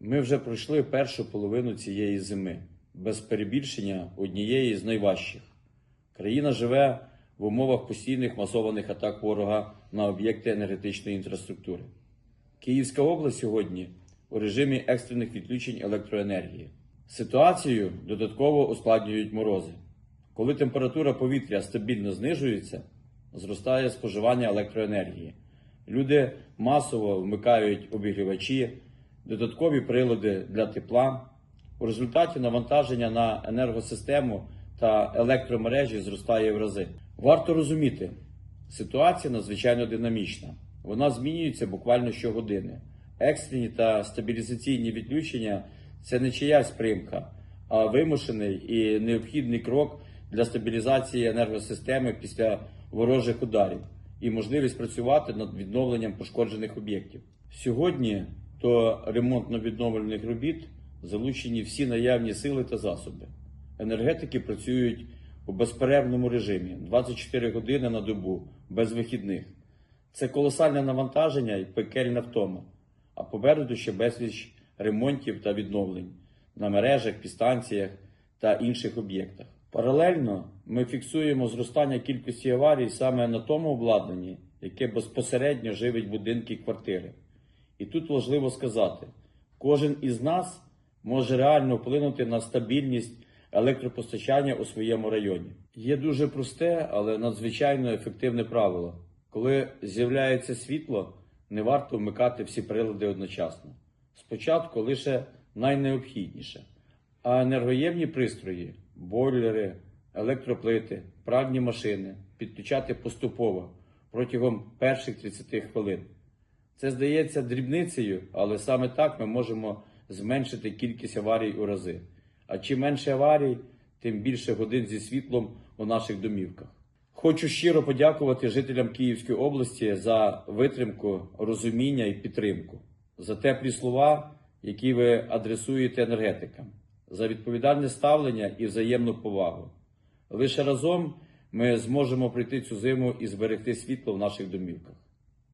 Ми вже пройшли першу половину цієї зими, без перебільшення однієї з найважчих. Країна живе в умовах постійних масованих атак ворога на об'єкти енергетичної інфраструктури. Київська область сьогодні у режимі екстрених відключень електроенергії. Ситуацію додатково ускладнюють морози. Коли температура повітря стабільно знижується, зростає споживання електроенергії. Люди масово вмикають обігрівачі, додаткові прилади для тепла. У результаті навантаження на енергосистему та електромережі зростає в рази. Варто розуміти, ситуація надзвичайно динамічна. Вона змінюється буквально щогодини. Екстрені та стабілізаційні відключення це не чиясь примка, а вимушений і необхідний крок для стабілізації енергосистеми після ворожих ударів і можливість працювати над відновленням пошкоджених об'єктів. Сьогодні до ремонтно-відновлювальних робіт залучені всі наявні сили та засоби. Енергетики працюють у безперервному режимі 24 години на добу, без вихідних. Це колосальне навантаження і пекельна втома, а попереду ще безліч ремонтів та відновлень на мережах, підстанціях та інших об'єктах. Паралельно ми фіксуємо зростання кількості аварій саме на тому обладнанні, яке безпосередньо живить будинки і квартири. І тут важливо сказати, кожен із нас може реально вплинути на стабільність електропостачання у своєму районі. Є дуже просте, але надзвичайно ефективне правило. Коли з'являється світло, не варто вмикати всі прилади одночасно. Спочатку лише найнеобхідніше. А енергоємні пристрої, бойлери, електроплити, пральні машини підключати поступово протягом перших 30 хвилин. Це здається дрібницею, але саме так ми можемо зменшити кількість аварій у рази. А чим менше аварій, тим більше годин зі світлом у наших домівках. Хочу щиро подякувати жителям Київської області за витримку, розуміння і підтримку, за теплі слова, які ви адресуєте енергетикам, за відповідальне ставлення і взаємну повагу. Лише разом ми зможемо пройти цю зиму і зберегти світло в наших домівках.